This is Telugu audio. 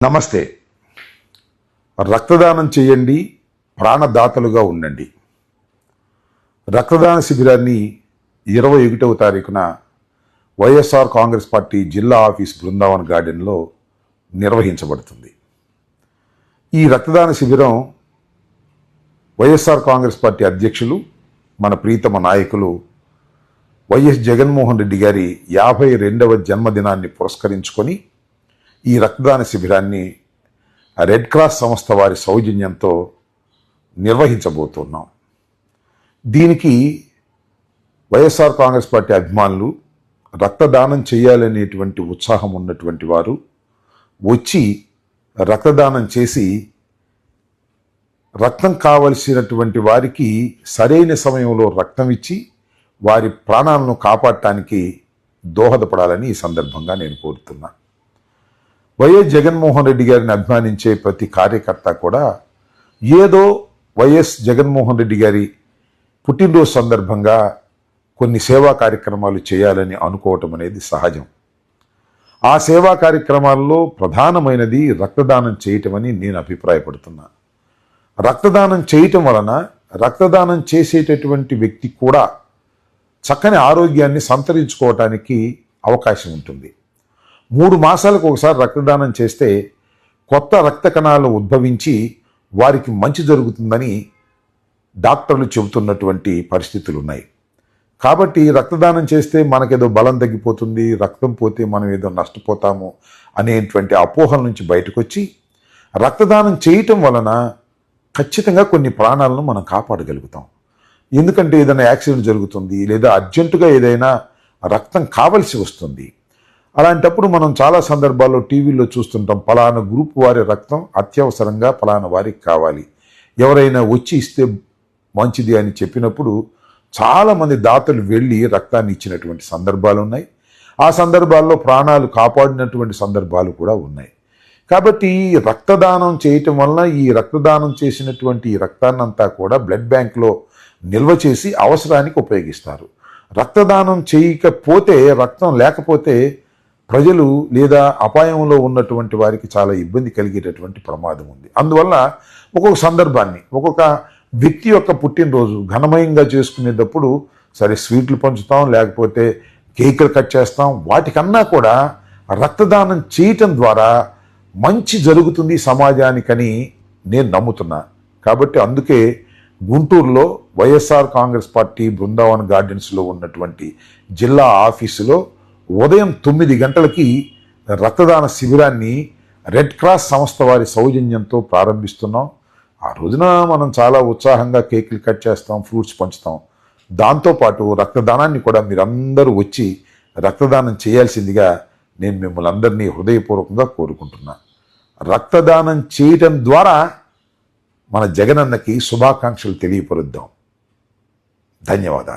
నమస్తే. రక్తదానం చేయండి ప్రాణదాతలుగా ఉండండి. రక్తదాన శిబిరాన్ని ఇరవై ఒకటవ తారీఖున Y S R Congress party జిల్లా ఆఫీస్ బృందావన్ గార్డెన్లో నిర్వహించబడుతుంది. ఈ రక్తదాన శిబిరం వైఎస్ఆర్ కాంగ్రెస్ పార్టీ అధ్యక్షులు మన ప్రీతమ నాయకులు వైఎస్ జగన్మోహన్ రెడ్డి గారి యాభై రెండవ జన్మదినాన్ని పురస్కరించుకొని ఈ రక్తదాన శిబిరాన్ని రెడ్ క్రాస్ సంస్థ వారి సౌజన్యంతో నిర్వహించబోతున్నాం. దీనికి వైఎస్ఆర్ కాంగ్రెస్ పార్టీ అభిమానులు రక్తదానం చేయాలనేటువంటి ఉత్సాహం ఉన్నటువంటి వారు వచ్చి రక్తదానం చేసి రక్తం కావలసినటువంటి వారికి సరైన సమయంలో రక్తం ఇచ్చి వారి ప్రాణాలను కాపాడటానికి దోహదపడాలని ఈ సందర్భంగా నేను కోరుతున్నాను వైఎస్ జగన్మోహన్ రెడ్డి గారిని అభిమానించే ప్రతి కార్యకర్త కూడా ఏదో వైఎస్ జగన్మోహన్ రెడ్డి గారి పుట్టినరోజు సందర్భంగా కొన్ని సేవా కార్యక్రమాలు చేయాలని అనుకోవటం అనేది సహజం. ఆ సేవా కార్యక్రమాల్లో ప్రధానమైనది రక్తదానం చేయటమని నేను అభిప్రాయపడుతున్నా. రక్తదానం చేయటం వలన రక్తదానం చేసేటటువంటి వ్యక్తి కూడా చక్కని ఆరోగ్యాన్ని సంతరించుకోవటానికి అవకాశం ఉంటుంది. మూడు మాసాలకు ఒకసారి రక్తదానం చేస్తే కొత్త రక్త కణాలు ఉద్భవించి వారికి మంచి జరుగుతుందని డాక్టర్లు చెబుతున్నటువంటి పరిస్థితులు ఉన్నాయి కాబట్టి రక్తదానం చేస్తే మనకేదో బలం తగ్గిపోతుంది రక్తం పోతే మనం ఏదో నష్టపోతాము అనేటువంటి అపోహల నుంచి బయటకు వచ్చి రక్తదానం చేయటం వలన ఖచ్చితంగా కొన్ని ప్రాణాలను మనం కాపాడగలుగుతాం. ఎందుకంటే ఏదైనా యాక్సిడెంట్ జరుగుతుంది లేదా అర్జెంటుగా ఏదైనా రక్తం కావలసి వస్తుంది. అలాంటప్పుడు మనం చాలా సందర్భాల్లో టీవీలో చూస్తుంటాం పలానా గ్రూప్ వారి రక్తం అత్యవసరంగా పలానా వారికి కావాలి. ఎవరైనా వచ్చి ఇస్తే మంచిది అని చెప్పినప్పుడు చాలామంది దాతలు వెళ్ళి రక్తాన్ని ఇచ్చినటువంటి సందర్భాలు ఉన్నాయి. ఆ సందర్భాల్లో ప్రాణాలు కాపాడినటువంటి సందర్భాలు కూడా ఉన్నాయి. కాబట్టి రక్తదానం చేయటం వలన ఈ రక్తదానం చేసినటువంటి ఈ రక్తాన్నంతా కూడా బ్లడ్ బ్యాంక్లో నిల్వ చేసి అవసరానికి ఉపయోగిస్తారు. రక్తదానం చేయకపోతే రక్తం లేకపోతే ప్రజలు లేదా అపాయంలో ఉన్నటువంటి వారికి చాలా ఇబ్బంది కలిగేటటువంటి ప్రమాదం ఉంది. అందువల్ల ఒక్కొక్క సందర్భాన్ని ఒక్కొక్క వ్యక్తి యొక్క పుట్టినరోజు ఘనమయంగా చేసుకునేటప్పుడు సరే స్వీట్లు పంచుతాం లేకపోతే కేకులు కట్ చేస్తాం వాటికన్నా కూడా రక్తదానం చేయటం ద్వారా మంచి జరుగుతుంది సమాజానికని నేను నమ్ముతున్నా. కాబట్టి అందుకే గుంటూరులో వైఎస్ఆర్ కాంగ్రెస్ పార్టీ బృందావన్ గార్డెన్స్లో ఉన్నటువంటి జిల్లా ఆఫీసులో ఉదయం తొమ్మిది గంటలకి రక్తదాన శిబిరాన్ని రెడ్ క్రాస్ సంస్థ వారి సౌజన్యంతో ప్రారంభిస్తున్నాం. ఆ రోజున మనం చాలా ఉత్సాహంగా కేకులు కట్ చేస్తాం ఫ్రూట్స్ పంచుతాం. దాంతోపాటు రక్తదానాన్ని కూడా మీరందరూ వచ్చి రక్తదానం చేయాల్సిందిగా నేను మిమ్మల్ని అందరినీ హృదయపూర్వకంగా కోరుకుంటున్నా. రక్తదానం చేయటం ద్వారా మన జగనన్నకి శుభాకాంక్షలు తెలియపరుద్దాం. ధన్యవాదాలు.